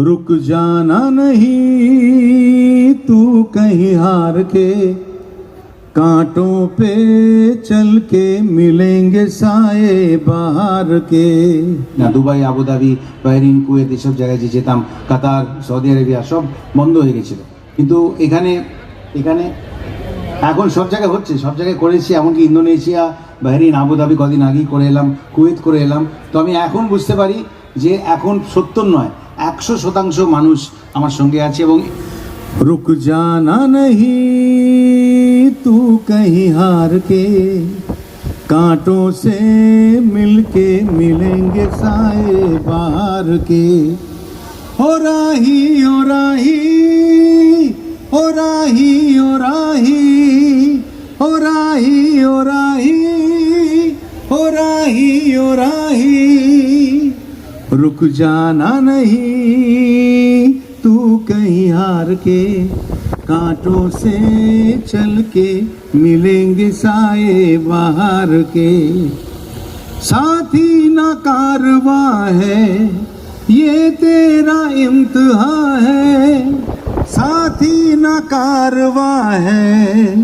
रुक जाना नहीं तू कहीं हार के कांटों पे चल के मिलेंगे साए बाहर के না দুবাই আবুধাবি বাহরিন কুয়েত এসব জায়গায় যে যেতাম কাতার সৌদি আরবিয়া সব বন্ধ হয়ে গেছিল কিন্তু এখানে এখানে এখন সব জায়গায় হচ্ছে সব জায়গায় করেছি এমনকি ইন্দোনেশিয়া বাহরিন আবুধাবি কদিন আগেই করে এলাম কুয়েত করে এলাম তো আমি এখন বুঝতে পারি যে এখন সত্তর নয় একশো শতাংশ মানুষ আমার সঙ্গে আছে এবং রুক জানা নহি তু কহি হার কে কাঁটো সে মিলকে মিলেঙ্গে সায় বার কে ও রাহি ও রাহি ও রাহি ও রাহি ও রাহি ও রাহি ও রাহি ও রাহি। रुक जाना नहीं, तू कहीं हार के कांटों से चल के मिलेंगे साए बाहर के। साथी ना कारवा है, ये तेरा इम्तिहा है। साथी ना कारवा है,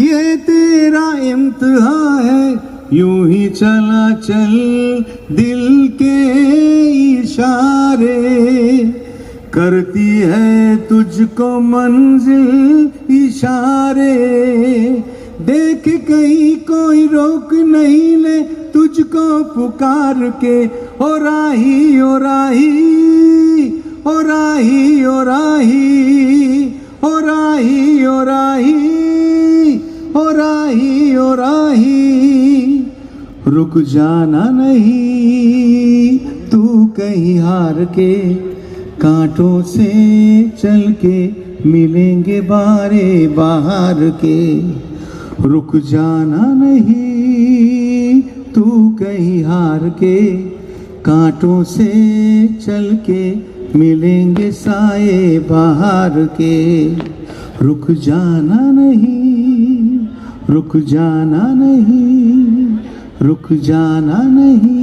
ये तेरा इम्तहा है। यूँ ही चला चल दिल के इशारे करती है तुझको मंजिल इशारे। देख कहीं कोई रोक नहीं ले तुझको पुकार के। ओ राही ओ राही ओ राही ओ राही ओ राही ओ राही। रुक जाना नहीं, तू कहीं हार के कांटों से चल के मिलेंगे बारे बाहर के। रुक जाना नहीं, तू कहीं हार के कांटों से चल के मिलेंगे साए बाहर के। रुक जाना नहीं, रुक जाना नहीं रुक जाना नहीं।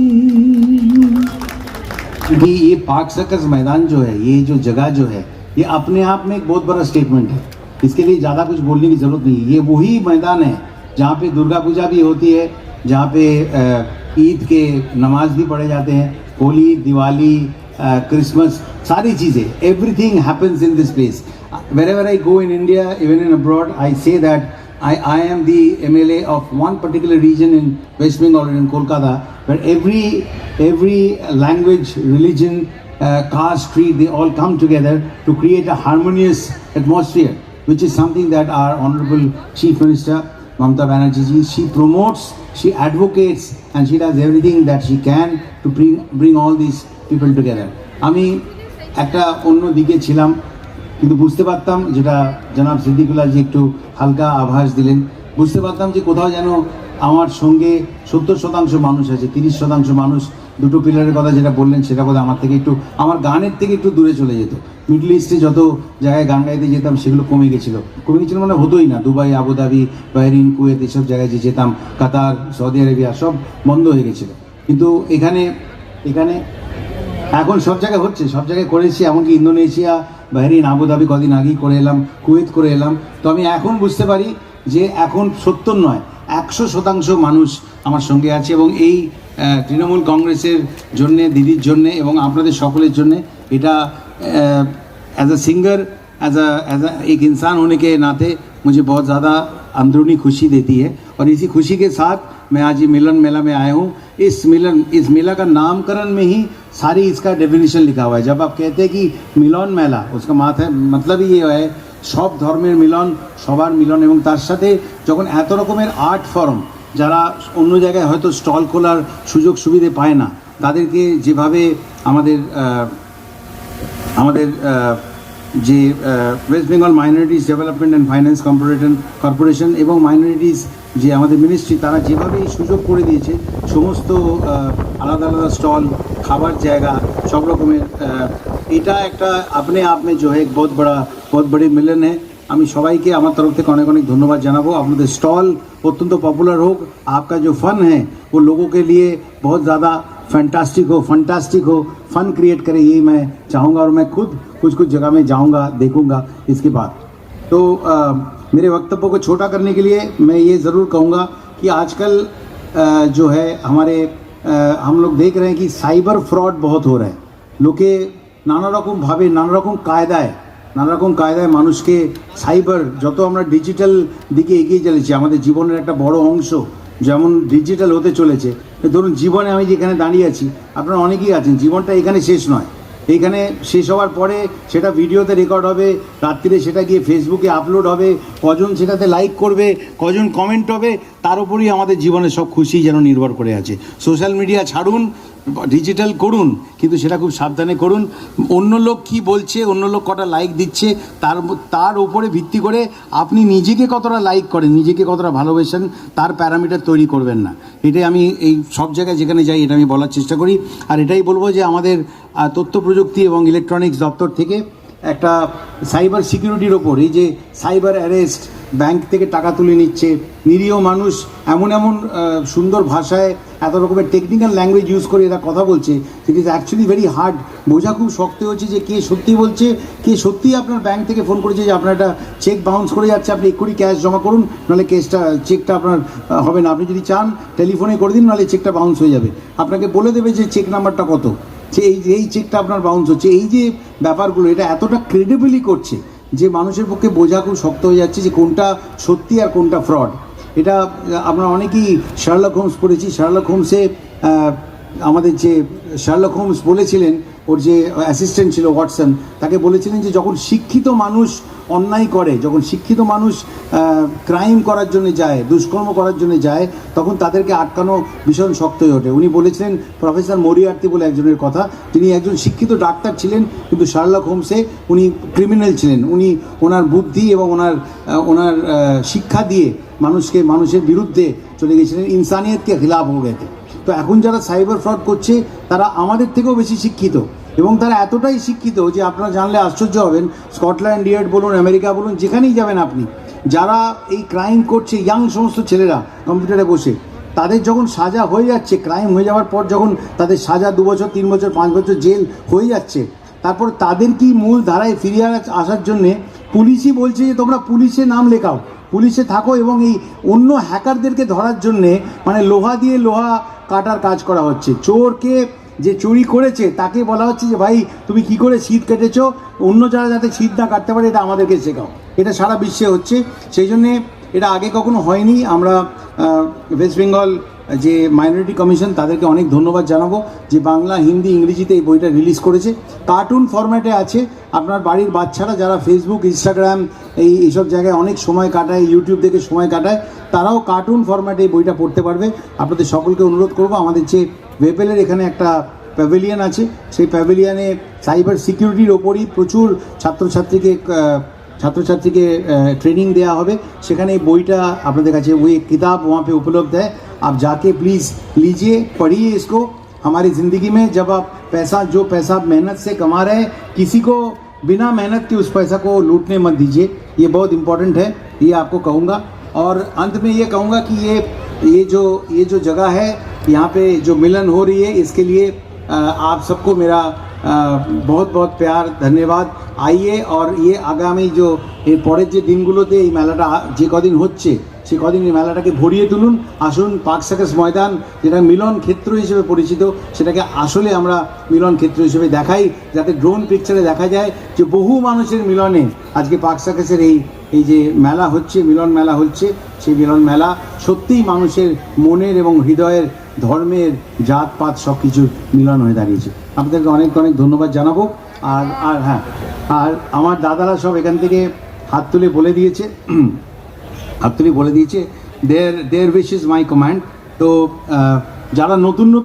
कि ये पाक सकस मैदान जो है, ये जो जगह जो है, ये अपने आप में एक बहुत बड़ा स्टेटमेंट है। इसके लिए ज़्यादा कुछ बोलने की ज़रूरत नहीं है। ये वही मैदान है जहाँ पे दुर्गा पूजा भी होती है, जहाँ पे ईद के नमाज़ भी पढ़े जाते हैं, होली, दिवाली क्रिसमस, सारी चीज़ें। Everything happens in this place wherever I go in India even in abroad I say that I, I am the MLA of one particular region in West Bengal and in Kolkata, where every every language, religion, uh, caste, creed, they all come together to create a harmonious atmosphere, which is something that our Honorable Chief Minister Mamata Banerjee ji, she promotes, she advocates, and she does everything that she can to bring bring all these people together. আমি একটা অন্য দিকে ছিলাম কিন্তু বুঝতে পারতাম যেটা জনাব সিদ্দিকুল্লাহ জি একটু হালকা আভাস দিলেন। বুঝতে পারতাম যে কোথাও যেন আমার সঙ্গে সত্তর শতাংশ মানুষ আছে, তিরিশ শতাংশ মানুষ দুটো পিলারের কথা যেটা বললেন সেটা বোধহয় আমার থেকে একটু, আমার গানের থেকে একটু দূরে চলে যেত। মিডল ইস্টে যত জায়গায় গান গাইতে যেতাম সেগুলো কমে গেছিল। কমে গেছিল মানে হতোই না। দুবাই, আবুধাবি, বাহরিন, কুয়েত এসব জায়গায় যে যেতাম, কাতার, সৌদি আরবিয়া সব বন্ধ হয়ে গেছিল। কিন্তু এখানে এখানে এখন সব জায়গায় হচ্ছে, সব জায়গায় করেছি, এমনকি ইন্দোনেশিয়া বাহরিন আবুধাবি কদিন আগেই করে এলাম কুয়েত করে এলাম তো আমি এখন বুঝতে পারি যে এখন সত্তর নয় একশো শতাংশ মানুষ আমার সঙ্গে আছে এবং এই আহ, তৃণমূল কংগ্রেসের জন্যে দিদির জন্যে এবং আপনাদের সকলের জন্যে এটা as a singer as a as a एक इंसान होने के नाते मुझे बहुत ज़्यादा अंदरूनी खुशी देती है और इसी खुशी के साथ मैं आज ये मिलन मेला में आया हूँ इस मिलन इस मेला का नामकरण में ही सारी इसका डेफिनेशन लिखा हुआ है जब आप कहते हैं कि মিলন মেলা उसका माथा मतलब ही ये है সব ধর্মের মিলন সবার মিলন এবং তার সাথে যখন এত রকমের আর্ট ফর্ম যারা অন্য জায়গায় হয়তো স্টল খোলার সুযোগ সুবিধে পায় না তাদেরকে যেভাবে আমাদের আহ, আমাদের আহ, যে West Bengal minorities development and finance corporation corporation এবং মাইনরিটিস যে আমাদের মিনিস্ট্রি তারা যেভাবে এই সুযোগ করে দিয়েছে সমস্ত আহ, আলাদা আলাদা স্টল খাবার জায়গা সব রকমের আহ, এটা একটা আপনি আপ में जो है एक बहुत बड़ा बहुत बड़ी मिलन है আমি সবাইকে আমার তরফ থেকে অনেক অনেক ধন্যবাদ জানাবো আপনাদের স্টল অত্যন্ত পপুলার হোক आपका जो फन है वो लोगों के लिए बहुत ज़्यादा फैंटास्टिक हो फंटास्टिक हो फन क्रिएट करे यही मैं चाहूँगा और मैं खुद कुछ कुछ जगह में जाऊँगा देखूँगा इसके बाद तो अ, मेरे वक्तव्य को छोटा करने के लिए मैं ये ज़रूर कहूँगा कि आजकल अ, जो है हमारे अ, हम लोग देख रहे हैं कि साइबर फ्रॉड बहुत हो रहा है লোকে নানা রকম ভাবে নানা রকম কায়দায় নানা রকম কায়দায় মানুষকে সাইবার যত আমরা ডিজিটাল দিকে এগিয়ে চলেছি আমাদের জীবনের একটা বড় অংশ যেমন ডিজিটাল হতে চলেছে। ধরুন, জীবনে আমি যেখানে দাঁড়িয়ে আছি, আপনারা অনেকেই আছেন, জীবনটা এখানে শেষ নয়। এইখানে শেষ হওয়ার পরে সেটা ভিডিওতে রেকর্ড হবে, রাত্রিরে সেটা গিয়ে ফেসবুকে আপলোড হবে, কজন সেটাতে লাইক করবে, কজন কমেন্ট হবে, তার উপরেই আমাদের জীবনে সব খুশি যেন নির্ভর করে আছে। সোশ্যাল মিডিয়া ছাড়ুন ডিজিটাল করুন, কিন্তু সেটা খুব সাবধানে করুন। অন্য লোক কি বলছে, অন্য লোক কটা লাইক দিচ্ছে, তার তার উপরে ভিত্তি করে আপনি নিজেকে কতটা লাইক করেন, নিজেকে কতটা ভালোবেসেন, তার প্যারামিটার তৈরি করবেন না। এটাই আমি এই সব জায়গায় যেখানে যাই, এটা আমি বলার চেষ্টা করি। আর এটাই বলব যে আমাদের তথ্য প্রযুক্তি এবং ইলেকট্রনিক্স দপ্তর থেকে একটা সাইবার সিকিউরিটির ওপর, এই যে সাইবার অ্যারেস্ট ব্যাংক থেকে টাকা তুলে নিচ্ছে। নিরীহ মানুষ এমন এমন সুন্দর ভাষায় এত রকমের টেকনিক্যাল ল্যাঙ্গুয়েজ ইউজ করে এরা কথা বলছে। It is actually very hard বোঝা খুব শক্ত হচ্ছে যে কে সত্যি বলছে, কে সত্যিই আপনার ব্যাংক থেকে ফোন করেছে যে আপনার একটা চেক বাউন্স করে যাচ্ছে। আপনি এক্ষুনি ক্যাশ জমা করুন, নাহলে কেসটা চেকটা আপনার হবে না। আপনি যদি চান টেলিফোনে করে দিন, নাহলে চেকটা বাউন্স হয়ে যাবে। আপনাকে বলে দেবে যে চেক নাম্বারটা কত। যে এই এই চেকটা আপনার বাউন্স হচ্ছে। এই যে ব্যাপারগুলো, এটা এতটা ক্রেডিবলি করছে। যে মানুষের পক্ষে বোঝা খুব শক্ত হয়ে যাচ্ছে যে কোনটা সত্যি আর কোনটা ফ্রড এটা আমরা অনেকেই শার্লক হোমস পড়েছি। শার্লক হোমসে আমাদের যে শার্লক হোমস বলেছিলেন ওর যে অ্যাসিস্ট্যান্ট ছিল ওয়াটসন, তাকে বলেছিলেন যে যখন শিক্ষিত মানুষ অন্যায় করে, যখন শিক্ষিত মানুষ ক্রাইম করার জন্য যায়, দুষ্কর্ম করার জন্য যায়, তখন তাদেরকে আটকানো ভীষণ শক্ত হয়ে ওঠে। উনি বলেছিলেন, প্রফেসর মরিয়ার্তি বলে একজনের কথা, তিনি একজন শিক্ষিত ডাক্তার ছিলেন, কিন্তু শার্লক হোমসে উনি ক্রিমিনাল ছিলেন। উনি ওনার বুদ্ধি এবং ওনার ওনার শিক্ষা দিয়ে মানুষকে, মানুষের বিরুদ্ধে চলে গেছিলেন। ইনসানিয়তকে খিলাফ হয়ে গেছে। তো এখন যারা সাইবার ফ্রড করছে, তারা আমাদের থেকেও বেশি শিক্ষিত। এবং তারা এতটাই শিক্ষিত যে আপনারা জানলে আশ্চর্য হবেন। স্কটল্যান্ড ইয়েড বলুন, আমেরিকা বলুন, যেখানেই যাবেন আপনি, যারা এই ক্রাইম করছে, ইয়াং সমস্ত ছেলেরা কম্পিউটারে বসে, তাদের যখন সাজা হয়ে যাচ্ছে, ক্রাইম হয়ে যাওয়ার পর যখন তাদের সাজা দু বছর, তিন বছর, পাঁচ বছর জেল হয়ে যাচ্ছে, তারপর তাদের কি মূল ধারায় ফিরিয়ে আস- আসার জন্যে পুলিশই বলছে যে তোমরা পুলিশে নাম লেখাও। পুলিশে থাকো এবং এই অন্য হ্যাকারদেরকে ধরার জন্যে মানে লোহা দিয়ে লোহা কাটার কাজ করা হচ্ছে। চোরকে যে চুরি করেছে, তাকে বলা হচ্ছে যে, ভাই, তুমি কি করে শীত কেটেছ? অন্য যারা যাতে শীত না কাটতে পারে, এটা আমাদেরকে শেখাও। এটা সারা বিশ্বে হচ্ছে। সেই জন্যে এটা আগে কখনো হয়নি। আমরা ওয়েস্ট বেঙ্গল যে মাইনরিটি কমিশন তাদেরকে অনেক ধন্যবাদ জানাব যে বাংলা, হিন্দি, ইংরেজিতে এই বইটা রিলিজ করেছে। কার্টুন ফরম্যাটে আছে। আপনার বাড়ির বাচ্চারা যারা ফেসবুক ইনস্টাগ্রাম এই এইসব জায়গায় অনেক সময় কাটায় ইউটিউব দেখে সময় কাটায়, তারাও কার্টুন ফরম্যাটে এই বইটা পড়তে পারবে। আপনাদের সকলকে অনুরোধ করব, আমাদের যে ওয়েবেলের এখানে একটা প্যাভেলিয়ান আছে, সেই প্যাভেলিয়ানে সাইবার সিকিউরিটির ওপরই প্রচুর ছাত্রছাত্রীকে ছাত্রছাত্রীকে ট্রেনিং দেওয়া হবে। সেখানে এই বইটা আপনাদের কাছে, ওই কিতাব ওয়াপে উপলব্ধ হয় आप जाके प्लीज़ लीजिए, पढ़िए इसको। हमारी ज़िंदगी में जब आप पैसा, जो पैसा आप मेहनत से कमा रहे हैं, किसी को बिना मेहनत के उस पैसा को लूटने मत दीजिए। ये बहुत इम्पोर्टेंट है, ये आपको कहूँगा। और अंत में ये कहूँगा कि ये ये जो ये जो जगह है, यहाँ पे जो मिलन हो रही है, इसके लिए आप सबको मेरा বহুত বহুত প্যার, ধন্যবাদ। আইয়ে আর ইয়ে আগামী যে এর পরের যে দিনগুলোতে এই মেলাটা, যে কদিন হচ্ছে, সে কদিন এই মেলাটাকে ভরিয়ে তুলুন। আসুন পার্ক সার্কাস ময়দান, যেটা মিলন ক্ষেত্র হিসেবে পরিচিত, সেটাকে আসলে আমরা মিলন ক্ষেত্র হিসেবে দেখাই, যাতে ড্রোন পিকচারে দেখা যায় যে বহু মানুষের মিলনে আজকে পার্ক সার্কাসের এই এই যে মেলা হচ্ছে, মিলন মেলা হচ্ছে, সেই মিলন মেলা সত্যিই মানুষের মনের এবং হৃদয়ের, ধর্মের জাত পাত সব কিছুর মিলন হয়ে দাঁড়িয়েছে। আপনাদেরকে অনেক অনেক ধন্যবাদ জানাব। আর আর হ্যাঁ আর আমার দাদারা সব এখান থেকে হাত তুলে বলে দিয়েছে, হাত তুলে বলে দিয়েছে their their wish is my command তো যারা নতুন নতুন